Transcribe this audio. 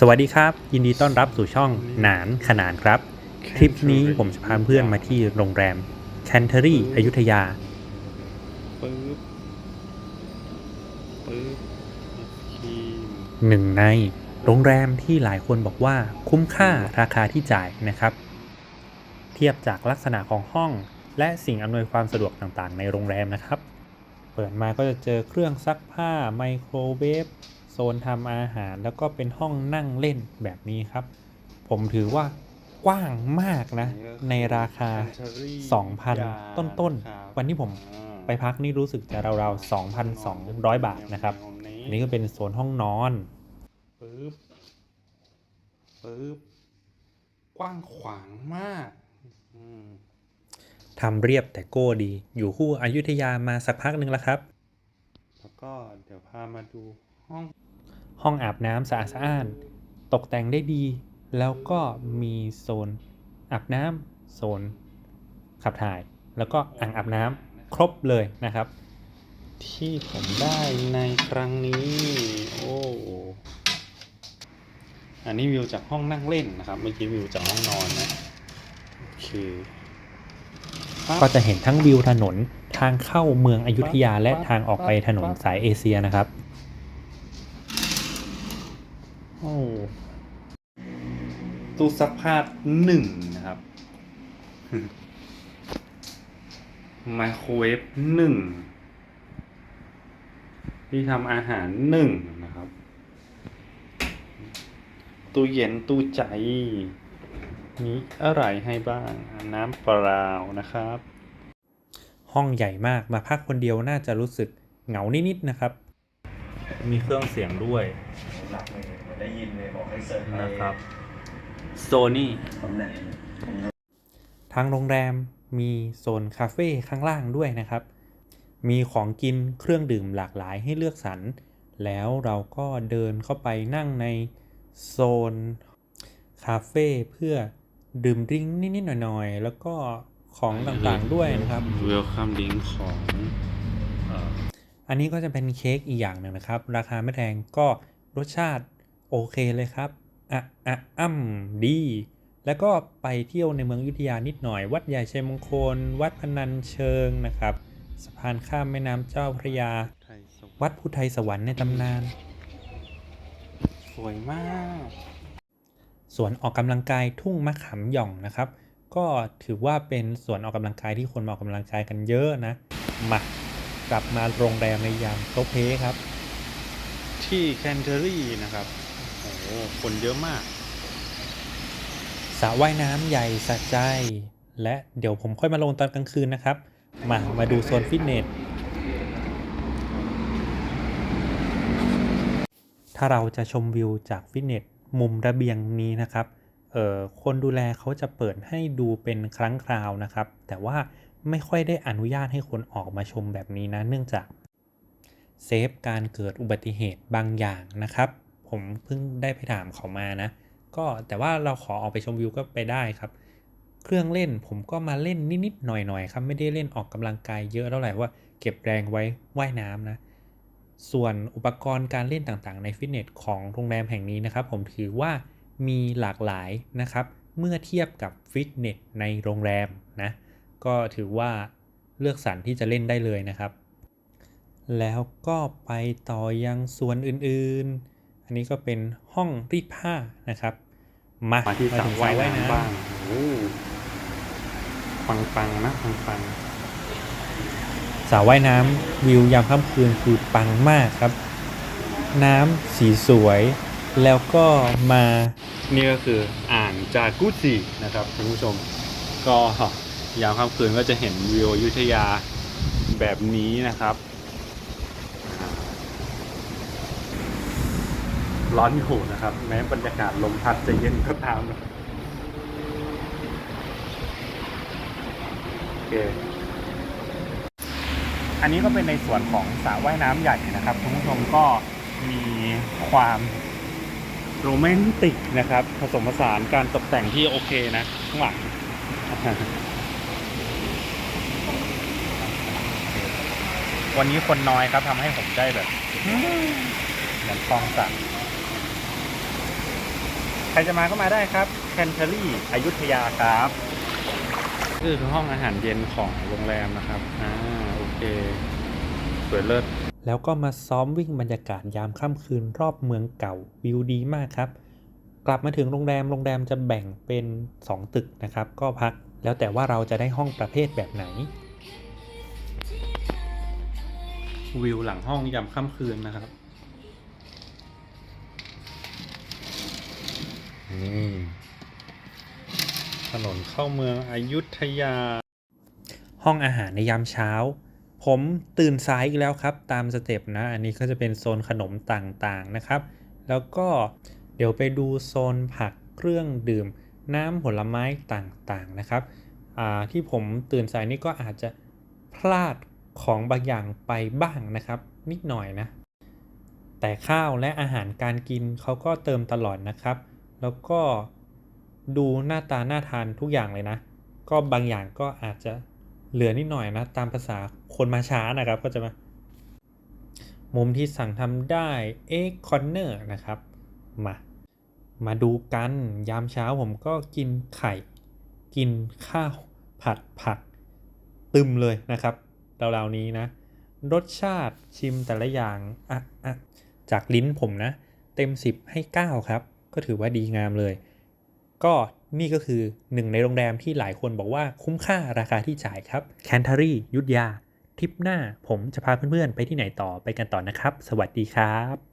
สวัสดีครับ ยินดีต้อนรับสู่ช่องหนานขนานครับ คลิปนี้ผมจะพาเพื่อนมาที่โรงแรมแคนเทอรี่อยุธยาปึ๊บปึ๊บคีมหนึ่งในโรงแรมที่หลายคนบอกว่าคุ้มค่าราคาที่จ่ายนะครับ เทียบจากลักษณะของห้องและสิ่งอำนวยความสะดวกต่างๆ ในโรงแรมนะครับ เปิดมาก็จะเจอเครื่องซักผ้าไมโครเวฟโซนทำอาหารแล้วก็เป็นห้องนั่งเล่นแบบนี้ครับ ผมถือว่ากว้างมากนะ ในราคา 2,000 ต้นๆ วันที่ผมไปพักนี่รู้สึกจะราวๆ 2,200 บาทนะครับ อันนี้ก็เป็นโซนห้องนอนปึ๊บปึ๊บกว้างขวางมากอืมทำเรียบแต่โก้ดี อยู่คู่อยุธยามาสักพักหนึ่งแล้วครับ แล้วก็เดี๋ยวพามาดูห้อง ห้องอาบน้ำสะอาดสะอ้าน ตกแต่งได้ดี แล้วก็มีโซนอาบน้ำโซนขับถ่าย แล้วก็อ่างอาบน้ำครบเลยนะครับ ที่ผมได้ในครั้งนี้ โอ้อันนี้วิวจากห้องนั่งเล่นนะครับเมื่อกี้วิวจากห้องนอนนะโอเคปั๊บก็จะเห็นทั้งวิวถนนทางเข้าเมืองอยุธยาและทางออกไปถนนสายเอเชียนะครับ โอ้ตู้ซักผ้าหนึ่งนะครับ ไมโครเวฟหนึ่ง ที่ทำอาหารหนึ่งนะครับ ตู้เย็นตู้ใจ มีอะไรให้บ้าง น้ำเปล่านะครับ ห้องใหญ่มากมาพักคนเดียวน่าจะรู้สึกเหงานิด ๆ นะครับ มีเครื่องเสียงด้วยหลักเลย ได้ยินเลยบอกให้เสิร์ชนะครับ โซนี่ตำแหน่งทางโรงแรมมีโซนคาเฟ่ข้างล่างด้วยนะครับ มีของกินเครื่องดื่มหลากหลายให้เลือกสรร แล้วเราก็เดินเข้าไปนั่งในโซนคาเฟ่เพื่อดื่มดริงก์นิด ๆ หน่อย ๆ แล้วก็ของต่างๆด้วยนะครับ เวลคัมดิงของเอ่ออันนี้ก็จะเป็นเค้กอีกอย่างหนึ่งนะครับ ราคาไม่แพงก็รสชาติ โอเคเลยครับอะอะอ่ำดี แล้วก็ไปเที่ยวในเมืองอยุธยานิดหน่อย วัดใหญ่ชัยมงคล วัดพนัญเชิงนะครับ สะพานข้ามแม่น้ำเจ้าพระยาไทยสวรรค์วัดพุทธไทยสวรรค์ในตำนาน สวยมากสวนออกกำลังกายทุ่งมะขามหย่องนะครับ ก็ถือว่าเป็นสวนออกกำลังกายที่คนมาออกกำลังกายกันเยอะนะมากลับมาโรงแรมในยามโต๊ะเพครับ ที่แคนเทอรี่นะครับโอ้โห คนเยอะมากสระว่ายน้ำใหญ่สะใจ และเดี๋ยวผมค่อยมาลงตอนกลางคืนนะครับ มามาดูโซนฟิตเนสถ้าเราจะชมวิวจากฟิตเนสมุมระเบียงนี้นะครับเอ่อคนดูแลเขาจะเปิดให้ดูเป็นครั้งคราวนะครับ แต่ว่าไม่ค่อยได้อนุญาตให้คนออกมาชมแบบนี้นะ เนื่องจากเซฟการเกิดอุบัติเหตุบางอย่างนะครับ ผมเพิ่งได้ไปถามเขามานะ ก็แต่ว่าเราขอออกไปชมวิวก็ไปได้ครับ เครื่องเล่นผมก็มาเล่นนิดๆหน่อยๆครับ ไม่ได้เล่นออกกำลังกายเยอะเท่าไหร่ว่าเก็บแรงไว้ว่ายน้ำนะ ส่วนอุปกรณ์การเล่นต่างๆ ในฟิตเนสของโรงแรมแห่งนี้นะครับ ผมถือว่ามีหลากหลายนะครับ เมื่อเทียบกับฟิตเนสในโรงแรมนะ ก็ถือว่าเลือกสรรที่จะเล่นได้เลยนะครับ แล้วก็ไปต่อยังส่วนอื่นๆ อันนี้ก็เป็นห้องรีดผ้านะครับ มามาที่สระถึงว่ายสระน้ำบ้างโอ้ปังปังๆนะปังปังสระว่ายน้ำวิวยามค่ำคืนคือปังมากครับ น้ำสีสวย แล้วก็มาๆนี่ก็คืออ่างจากุจินะครับท่านผู้ชม ก็ยามค่ำคืนก็จะเห็นวิวอยุธยาแบบนี้นะครับ ร้อนอยู่นะครับ แม้บรรยากาศลมพัดจะเย็นก็ตามนะโอเคอันนี้ก็เป็นในส่วนของสระว่ายน้ำใหญ่นะครับคุณผู้ชมก็มีความโรแมนติกนะครับ ผสมผสานการตกแต่งที่โอเคนะข้างหลังวันนี้คนน้อยครับทำให้ผมได้แบบเหมือนคลองสระ รจะมาก็มาได้ครับแคนเทอรี่อยุธยาครับนี่คือห้องอาหารเย็นของโรงแรมนะครับอ่าโอเคสวยเลิศแล้วก็มาซ้อมวิ่งบรรยากาศยามค่ำคืนรอบเมืองเก่าวิวดีมากครับ กลับมาถึงโรงแรมโรงแรมจะแบ่งเป็น 2 ตึกนะครับ ก็พักแล้วแต่ว่าเราจะได้ห้องประเภทแบบไหน วิวหลังห้องยามค่ำคืนนะครับ นี่ถนนเข้าเมืองอยุธยา ห้องอาหารในยามเช้า ผมตื่นสายอีกแล้วครับ ตามสเต็ปนะ อันนี้ก็จะเป็นโซนขนมต่างๆนะครับ แล้วก็เดี๋ยวไปดูโซนผักเครื่องดื่ม น้ำผลไม้ต่างๆนะครับที่ผมตื่นสายนี่ก็อาจจะพลาดของบางอย่างไปบ้างนะครับ นิดหน่อยนะ แต่ข้าวและอาหารการกินเขาก็เติมตลอดนะครับ แล้วก็ดูหน้าตาหน่าทานทุกอย่างเลยนะ ก็บางอย่างก็อาจจะเหลือนิดหน่อยนะ ตามภาษาคนมาช้านะครับก็จะมามุมที่สั่งทำได้ Egg Corner นะครับ มา มาดูกันยามเช้าผมก็กินไข่ กินข้าวผัดผัก ตึมเลยนะครับราวๆนี้นะ รสชาติชิมแต่ละอย่าง อะอะจากลิ้นผมนะ เต็ม 10 ให้ 9 ครับ ก็ถือว่าดีงามเลย ก็นี่ก็คือหนึ่งในโรงแรมที่หลายคนบอกว่าคุ้มค่าราคาที่จ่ายครับแคนทารียุทธยาทริปหน้าผมจะพาเพื่อนๆ ไปที่ไหนต่อไปกันต่อนะครับ สวัสดีครับ